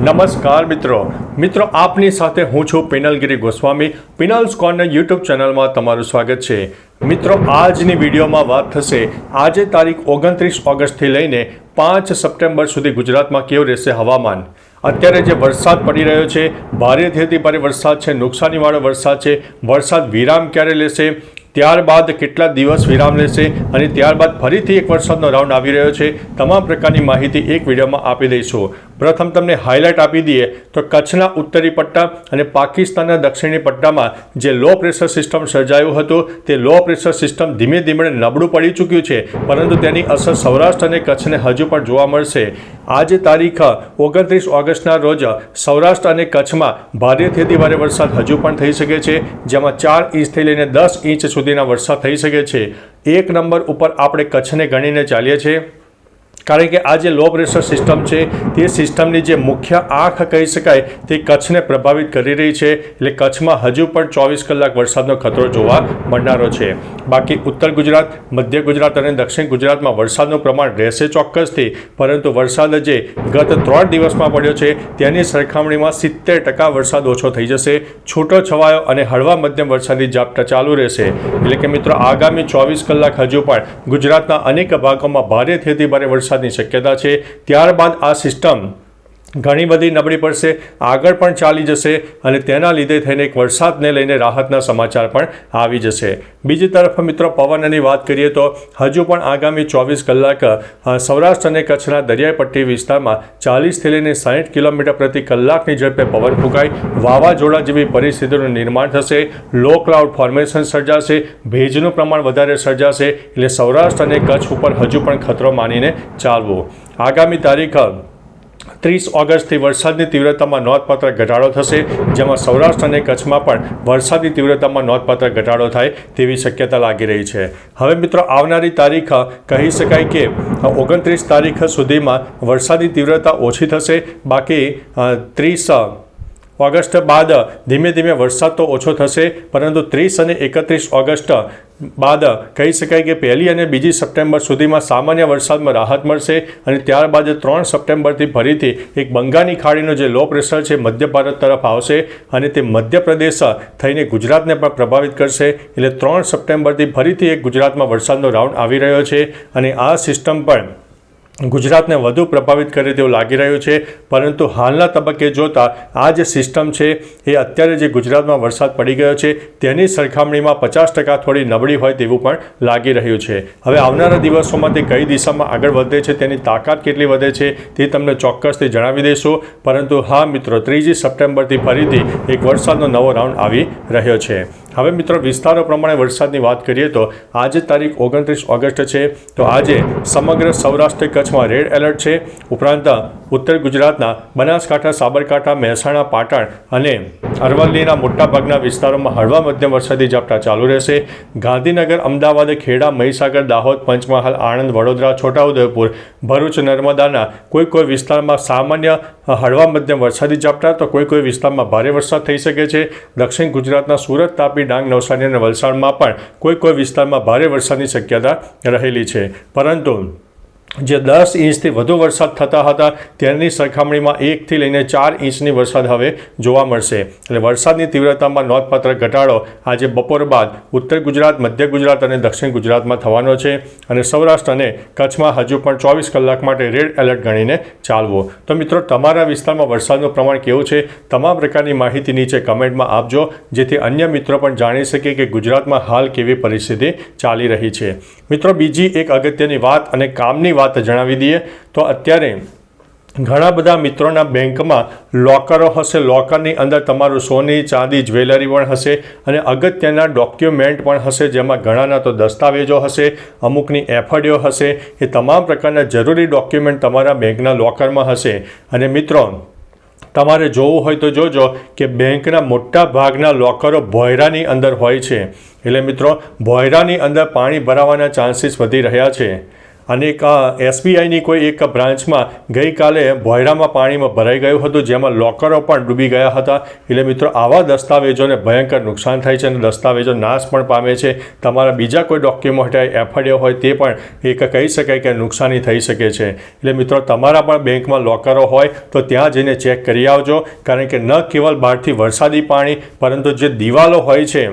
નમસ્કાર મિત્રો. મિત્રો, આપની સાથે હું છું પિનલગીરી ગોસ્વામી. પિનલ્સ કોર્નર યુટ્યુબ ચેનલમાં તમારું સ્વાગત છે. મિત્રો, આજની વિડીયોમાં વાત થશે આજે તારીખ ઓગણત્રીસ ઓગસ્ટથી લઈને પાંચ સપ્ટેમ્બર સુધી ગુજરાતમાં કેવું રહેશે હવામાન? અત્યારે જે વરસાદ પડી રહ્યો છે ભારેથી અતિ ભારે વરસાદ છે, નુકસાનીવાળો વરસાદ છે, વરસાદ વિરામ ક્યારે લેશે ત્યારબાદ કેટલા દિવસ વિરામ લેશે અને ત્યારબાદ ફરીથી એક વરસાદનો રાઉન્ડ આવી રહ્યો છે, તમામ પ્રકારની માહિતી એક વિડીયોમાં આપી દઈશું. પ્રથમ તમને હાઇલાઇટ આપી દઈએ તો કચ્છના ઉત્તરી પટ્ટા અને પાકિસ્તાનના દક્ષિણી પટ્ટામાં જે લો પ્રેશર સિસ્ટમ સર્જાયું હતું, તે લો પ્રેશર સિસ્ટમ ધીમે ધીમે નબળું પડી ચૂક્યું છે, પરંતુ તેની અસર સૌરાષ્ટ્ર અને કચ્છને હજુ પણ જોવા મળશે. આજે તારીખ ઓગણત્રીસ ઓગસ્ટના રોજ સૌરાષ્ટ્ર અને કચ્છમાં ભારેથી અતિ ભારે વરસાદ હજુ પણ થઈ શકે છે, જેમાં ચાર ઇંચથી લઈને દસ ઇંચ સુધીના વરસાદ થઈ શકે છે. એક નંબર ઉપર આપણે કચ્છને ગણીને ચાલીએ છીએ. કારણ કે આ જે લો પ્રેશર સિસ્ટમ છે, તે સિસ્ટમની જે મુખ્ય આંખ કહી શકાય, તે કચ્છને પ્રભાવિત કરી રહી છે. એટલે કચ્છમાં હજુ પણ ચોવીસ કલાક વરસાદનો ખતરો જોવા મળનારો છે. બાકી ઉત્તર ગુજરાત, મધ્ય ગુજરાત અને દક્ષિણ ગુજરાતમાં વરસાદનું પ્રમાણ રહેશે ચોક્કસથી, પરંતુ વરસાદ જે ગત ત્રણ દિવસમાં પડ્યો છે, તેની સરખામણીમાં સિત્તેર ટકા વરસાદ ઓછો થઈ જશે. છૂટો છવાયો અને હળવા મધ્યમ વરસાદી ઝાપટા ચાલુ રહેશે. એટલે કે મિત્રો, આગામી ચોવીસ કલાક હજુ પણ ગુજરાતના અનેક ભાગોમાં ભારેથી ભારે ભારે વરસાદની શક્યતા છે. ત્યારબાદ આ સિસ્ટમ ઘણી બધી નબળી પડશે, આગળ પણ ચાલી જશે અને તેના લીધે થઈને એક વરસાદને લઈને રાહતના સમાચાર પણ આવી જશે. બીજી તરફ મિત્રો પવનની વાત કરીએ તો હજુ પણ આગામી ચોવીસ કલાક સૌરાષ્ટ્ર અને કચ્છના દરિયાઈ પટ્ટી વિસ્તારમાં ચાલીસથી લઈને સાહીઠ કિલોમીટર પ્રતિ કલાકની ઝડપે પવન ફૂંકાય. વાવાઝોડા જેવી પરિસ્થિતિનું નિર્માણ થશે લો ક્લાઉડ ફોર્મેશન સર્જાશે, ભેજનું પ્રમાણ વધારે સર્જાશે, એટલે સૌરાષ્ટ્ર અને કચ્છ ઉપર હજુ પણ ખતરો માનીને ચાલવું. આગામી તારીખ ત્રીસ ઓગસ્ટથી વરસાદની તીવ્રતામાં નોંધપાત્ર ઘટાડો થશે, જેમાં સૌરાષ્ટ્ર અને કચ્છમાં પણ વરસાદની તીવ્રતામાં નોંધપાત્ર ઘટાડો થાય તેવી શક્યતા લાગી રહી છે. હવે મિત્રો, આવનારી તારીખ, કહી શકાય કે, ઓગણત્રીસ તારીખ સુધીમાં વરસાદની તીવ્રતા ઓછી થશે. બાકી ત્રીસ ઓગસ્ટ બાદ ધીમે ધીમે વરસાદ તો ઓછો થશે, પરંતુ ત્રીસ અને એકત્રીસ ઓગસ્ટ બાદ કહી શકાય કે પહેલી અને બીજી સપ્ટેમ્બર સુધીમાં સામાન્ય વરસાદમાં રાહત મળશે અને ત્યારબાદ ત્રણ સપ્ટેમ્બરથી ફરીથી એક બંગાળની ખાડીનો જે લો પ્રેશર છે, મધ્ય ભારત તરફ આવશે અને તે મધ્યપ્રદેશ થઈને ગુજરાતને પણ પ્રભાવિત કરશે. એટલે ત્રણ સપ્ટેમ્બરથી ફરીથી એક ગુજરાતમાં વરસાદનો રાઉન્ડ આવી રહ્યો છે અને આ સિસ્ટમ પણ ગુજરાતને વધુ પ્રભાવિત કરે તેવું લાગી રહ્યું છે. પરંતુ હાલના તબક્કે જોતાં આ જે સિસ્ટમ છે, એ અત્યારે જે ગુજરાતમાં વરસાદ પડી ગયો છે, તેની સરખામણીમાં પચાસ ટકા થોડી નબળી હોય તેવું પણ લાગી રહ્યું છે. હવે આવનારા દિવસોમાં તે કઈ દિશામાં આગળ વધે છે, તેની તાકાત કેટલી વધે છે, તે તમને ચોક્કસથી જણાવી દઈશું. પરંતુ હા, મિત્રો, ત્રીજી સપ્ટેમ્બરથી ફરીથી એક વરસાદનો નવો રાઉન્ડ આવી રહ્યો છે. હવે મિત્રો, વિસ્તારો પ્રમાણે વરસાદની વાત કરીએ તો આજે તારીખ ઓગણત્રીસ ઓગસ્ટ છે. તો આજે સમગ્ર સૌરાષ્ટ્ર કચ્છમાં રેડ એલર્ટ છે. ઉપરાંત, ઉત્તર ગુજરાતના બનાસકાંઠા, સાબરકાંઠા, મહેસાણા, પાટણ અને અરવલ્લીના મોટાભાગના વિસ્તારોમાં હળવા મધ્યમ વરસાદી ઝાપટા ચાલુ રહેશે. ગાંધીનગર, અમદાવાદ, ખેડા, મહીસાગર, દાહોદ, પંચમહાલ, આણંદ, વડોદરા, છોટાઉદેપુર, ભરૂચ, નર્મદાના કોઈ કોઈ વિસ્તારમાં સામાન્ય હળવા મધ્યમ વરસાદી ઝાપટા તો કોઈ કોઈ વિસ્તારમાં ભારે વરસાદ થઈ શકે છે. દક્ષિણ ગુજરાતના સુરત, તાપી, ડાંગ, નવસારી અને વલસાડમાં પણ કોઈ કોઈ વિસ્તારમાં ભારે વરસાદની શક્યતા રહેલી છે. પરંતુ જે દસ ઇંચથી વધુ વરસાદ થતા હતા, તેની સરખામણીમાં એકથી લઈને ચાર ઇંચની વરસાદ હવે જોવા મળશે. એટલે વરસાદની તીવ્રતામાં નોંધપાત્ર ઘટાડો આજે બપોર બાદ ઉત્તર ગુજરાત, મધ્ય ગુજરાત અને દક્ષિણ ગુજરાતમાં થવાનો છે અને સૌરાષ્ટ્ર અને કચ્છમાં હજુ પણ ચોવીસ કલાક માટે રેડ એલર્ટ ગણીને ચાલવું. તો મિત્રો, તમારા વિસ્તારમાં વરસાદનું પ્રમાણ કેવું છે? તમામ પ્રકારની માહિતી નીચે કમેન્ટમાં આપજો, જેથી અન્ય મિત્રો પણ જાણી શકે કે ગુજરાતમાં હાલ કેવી પરિસ્થિતિ ચાલી રહી છે. મિત્રો, બીજી એક અગત્યની વાત અને કામની વાત જણાવી દઈએ તો અત્યારે ઘણા બધા મિત્રોના બેંકમાં લોકરો હશે, લોકરની અંદર તમારું સોની, ચાંદી, જ્વેલરી પણ હશે અને અગત્યના ડોક્યુમેન્ટ પણ હશે, જેમાં ઘણાના તો દસ્તાવેજો હશે, અમુકની એફડીઓ હશે, એ તમામ પ્રકારના જરૂરી ડોક્યુમેન્ટ તમારા બેંકના લોકરમાં હશે. અને મિત્રો તમારે જોવું હોય તો જોજો કે બેંકના મોટા ભાગના લોકરો ભોયરાની અંદર હોય છે. એટલે મિત્રો, ભોયરાની અંદર પાણી ભરાવાના ચાન્સીસ વધી રહ્યા છે. અને એક એસબીઆઈની કોઈ એક બ્રાન્ચમાં ગઈકાલે ભોયરામાં પાણીમાં ભરાઈ ગયું હતું, જેમાં લોકરો પણ ડૂબી ગયા હતા. એટલે મિત્રો, આવા દસ્તાવેજોને ભયંકર નુકસાન થાય છે અને દસ્તાવેજો નાશ પણ પામે છે. તમારા બીજા કોઈ ડોક્યુમેન્ટ એફઆઈડીઓ હોય તે પણ એક કહી શકાય કે નુકસાની થઈ શકે છે. એટલે મિત્રો, તમારા પણ બેંકમાં લોકરો હોય તો ત્યાં જઈને ચેક કરી આવજો. કારણ કે ન કેવલ બહારથી વરસાદી પાણી, પરંતુ જે દિવાલો હોય છે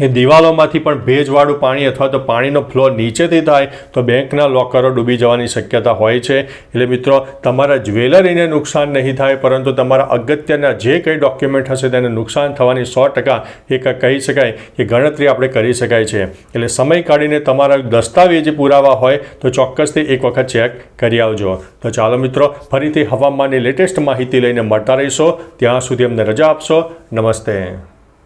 એ દિવાલોમાંથી પણ ભેજવાળું પાણી અથવા તો પાણીનો ફ્લો નીચેથી થાય તો બેંકના લોકરો ડૂબી જવાની શક્યતા હોય છે. એટલે મિત્રો, તમારા જ્વેલરીને નુકસાન નહીં થાય, પરંતુ તમારા અગત્યના જે કંઈ ડોક્યુમેન્ટ હશે તેને નુકસાન થવાની સો ટકા એક કહી શકાય કે ગણતરી આપણે કરી શકાય છે. એટલે સમય કાઢીને તમારા દસ્તાવેજ પુરાવા હોય તો ચોક્કસથી એક વખત ચેક કરી આવજો. તો ચાલો મિત્રો, ફરીથી હવામાનની લેટેસ્ટ માહિતી લઈને મળતા રહીશો. ત્યાં સુધી અમને રજા આપશો. નમસ્તે.